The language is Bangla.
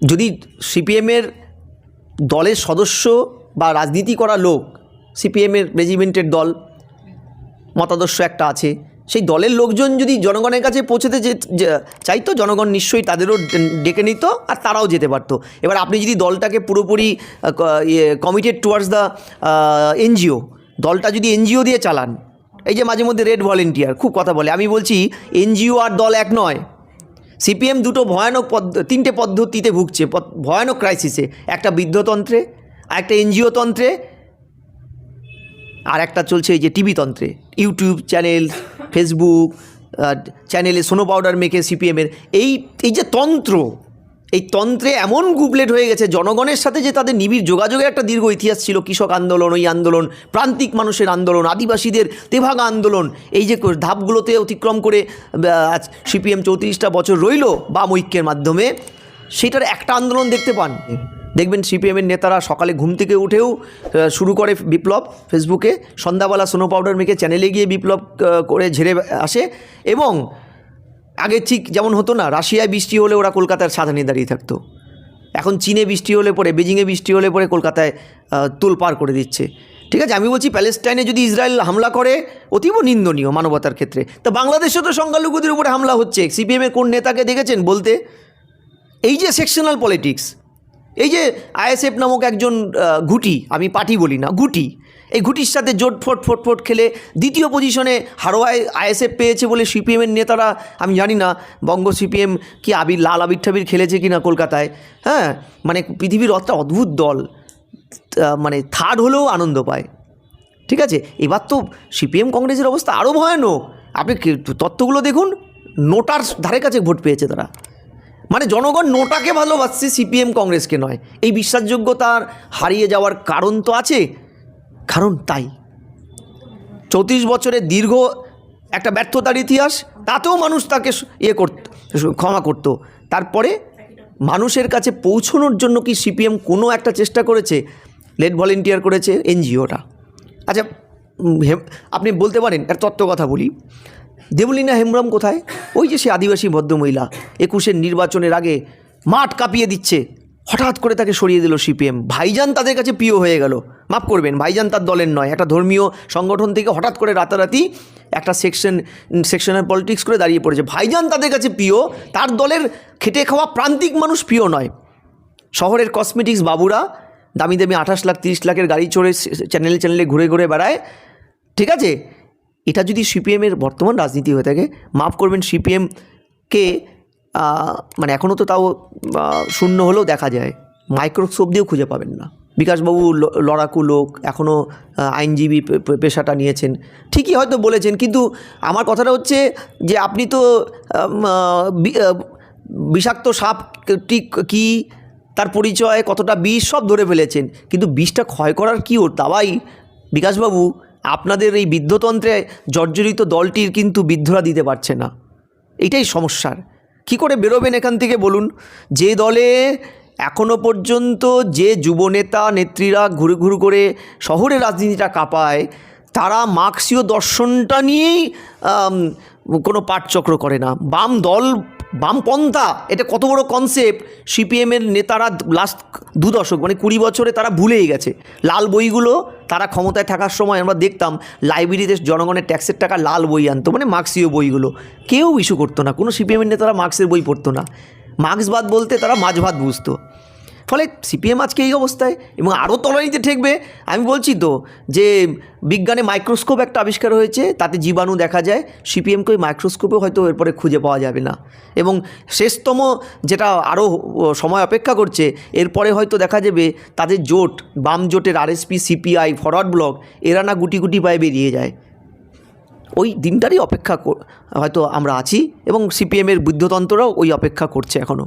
যদি সিপিএমের দলের সদস্য বা রাজনীতি করা লোক, সিপিএমের রেজিমেন্টের দল, মতাদর্শ একটা আছে, সেই দলের লোকজন যদি জনগণের কাছে পৌঁছতে চাইতো, জনগণ নিশ্চয়ই তাদেরও ডেকে নিত আর তারাও যেতে পারতো। এবার আপনি যদি দলটাকে পুরোপুরি কমিটেড টুয়ার্ডস দ্য এনজিও, দলটা যদি এনজিও দিয়ে চালান, এই যে মাঝে মধ্যে রেড ভলেন্টিয়ার খুব কথা বলে, আমি বলছি এনজিও আর দল এক নয়। সিপিএম দুটো ভয়ানক পদ্ধ, তিনটে পদ্ধতিতে ভুগছে ভয়ানক ক্রাইসিসে একটা বৃদ্ধতন্ত্রে আর একটা এনজিও তন্ত্রে, আর একটা চলছে এই যে টিভি তন্ত্রে। ইউটিউব চ্যানেল ফেসবুক চ্যানেলে সোনো পাউডার মেখে সিপিএমের এই এই যে তন্ত্র এই তন্ত্রে এমন গুবলেট হয়ে গেছে, জনগণের সাথে যে তাদের নিবিড় যোগাযোগের একটা দীর্ঘ ইতিহাস ছিল, কৃষক আন্দোলন, ওই আন্দোলন, প্রান্তিক মানুষের আন্দোলন, আদিবাসীদের তেভাগা আন্দোলন, এই যে ধাপগুলোতে অতিক্রম করে সিপিএম চৌত্রিশটা বছর রইল বাম ঐক্যের মাধ্যমে, সেটার একটা আন্দোলন দেখতে পান। দেখবেন সিপিএমের নেতারা সকালে ঘুম থেকে উঠেও শুরু করে বিপ্লব ফেসবুকে, সন্ধ্যাবেলা সোনো পাউডার মেখে চ্যানেলে গিয়ে বিপ্লব করে ঝেড়ে আসে এবং আগে ঠিক যেমন হতো না রাশিয়ায় বৃষ্টি হলে ওরা কলকাতার সাধানে দাঁড়িয়ে থাকতো। এখন চীনে বৃষ্টি হলে পরে বেজিংয়ে বৃষ্টি হলে পরে কলকাতায় আহ, তোল পার করে দিচ্ছে। ঠিক আছে আমি বলছি প্যালেস্টাইনে যদি ইসরায়েল হামলা করে অতীব নিন্দনীয় মানবতার ক্ষেত্রে। তা বাংলাদেশেও তো সংখ্যালঘুদের উপরে হামলা হচ্ছে। সিপিএমের কোন নেতাকে দেখেছেন বলতে? এই যে সেকশনাল পলিটিক্স এই যে আইএসএফ নামক একজন ঘুটি আমি পার্টি বলি না ঘুটি এই ঘুটির সাথে জোট ফোট ফোট খেলে দ্বিতীয় পজিশনে হারোয়ায় আইএসএফ পেয়েছে বলে সিপিএমের নেতারা, আমি জানি না, বঙ্গ সিপিএম কি আবির, লাল আবির ঠাবির খেলেছে কি না কলকাতায়? হ্যাঁ মানে পৃথিবীর একটা অদ্ভুত দল মানে থার্ড হলেও আনন্দ পায়। ঠিক আছে? এবার তো সিপিএম কংগ্রেসের অবস্থা আরও ভয়ানক। আপনি তত্ত্বগুলো দেখুন, নোটার ধারে কাছে ভোট পেয়েছে তারা। মানে জনগণ নোটাকে ভালোবাসছে সিপিএম কংগ্রেসকে নয়। এই বিশ্বাসযোগ্যতার হারিয়ে যাওয়ার কারণ তো আছে। কারণ তাই। চৌত্রিশ বছরের দীর্ঘ একটা ব্যর্থতার ইতিহাস, তাতেও মানুষ তাকে ইয়ে করত ক্ষমা করতো। তারপরে মানুষের কাছে পৌঁছানোর জন্য কি সিপিএম কোনো একটা চেষ্টা করেছে? লেট ভলেন্টিয়ার করেছে এনজিওটা। আচ্ছা আপনি বলতে পারেন, একটা তত্ত্ব কথা বলি। দেবলীনা হেমব্রম কোথায়? ওই যে সে আদিবাসী ভদ্রমহিলা, একুশের নির্বাচনের আগে মাঠ কাঁপিয়ে দিচ্ছে। হঠাৎ করে তাকে সরিয়ে দিল সিপিএম। ভাইজান তাদের কাছে প্রিয় হয়ে গেল। মাফ করবেন, ভাইজান তার দলের নয়, একটা ধর্মীয় সংগঠন থেকে হঠাৎ করে রাতারাতি একটা সেকশন সেকশনাল পলিটিক্স করে দাঁড়িয়ে পড়েছে। ভাইজান তাদের কাছে প্রিয়, তার দলের খেটে খাওয়া প্রান্তিক মানুষ প্রিয় নয়। শহরের কসমেটিক্স বাবুরা, দামি দামি আঠাশ লাখ, তিরিশ লাখের গাড়ি চড়ে চ্যানেলে চ্যানেলে ঘুরে ঘুরে বেড়ায়। ঠিক আছে? এটা যদি সিপিএমের বর্তমান রাজনীতি হয়ে থাকে, মাফ করবেন সিপিএমকে মানে এখনও তো তাও শূন্য হলেও দেখা যায়। মাইক্রোস্কোপ দিয়েও খুঁজে পাবেন না। বিকাশবাবু লড়াকু লোক, এখনও আইনজীবী পেশাটা নিয়েছেন। ঠিকই হয়তো বলেছেন, কিন্তু আমার কথাটা হচ্ছে যে আপনি তো বিষাক্ত সাপ ঠিক কী, তার পরিচয়, কতটা বিষ, সব ধরে ফেলেছেন। কিন্তু বিষটা ক্ষয় করার কী ওর দাবাই? বিকাশবাবু, আপনাদের এই বিদ্ধতন্ত্রে জর্জরিত দলটির কিন্তু বিদ্ধরা দিতে পারছে না। এটাই সমস্যার। কি করে বেরোবেন এখান থেকে বলুন? যে দলে এখনও পর্যন্ত যে যুবনেতা, নেত্রীরা ঘুরে ঘুরে করে শহরে রাজনীতিটা কাঁপায়, তারা মার্ক্সীয় দর্শনটা নিয়েই কোনো পাঠচক্র করে না। বাম দল বামপন্থা, এটা কত বড় কনসেপ্ট সিপিএমের নেতারা লাস্ট দু দশক মানে কুড়ি বছরে তারা ভুলেই গেছে। লাল বইগুলো তারা ক্ষমতায় থাকার সময় আমরা দেখতাম লাইব্রেরিতে জনগণের ট্যাক্সের টাকা লাল বই আনতো মানে মার্ক্সীয় বইগুলো। কেউ ইস্যু করতো না, কোনো সিপিএমের নেতারা মার্ক্সের বই পড়তো না। মার্ক্সবাদ বলতে তারা মাঝভাত বুঝতো। ফলে সিপিএম আজকে এই অবস্থায় এবং আরও তলানিতে ঠেকবে। আমি বলছি তো যে বিজ্ঞানে মাইক্রোস্কোপ একটা আবিষ্কার হয়েছে, তাতে জীবাণু দেখা যায়, সিপিএমকে ওই মাইক্রোস্কোপেও হয়তো এরপরে খুঁজে পাওয়া যাবে না। এবং শেষতম যেটা আরও সময় অপেক্ষা করছে, এরপরে হয়তো দেখা যাবে তাদের জোট, বাম জোটের আরএসপি, সিপিআই ফরওয়ার্ড ব্লক এরা না গুটি গুটি পায়ে বেরিয়ে যায়। ওই দিনটারই অপেক্ষা হয়তো আমরা আছি এবং সিপিএমের বুদ্ধতন্ত্ররাও ওই অপেক্ষা করছে এখনও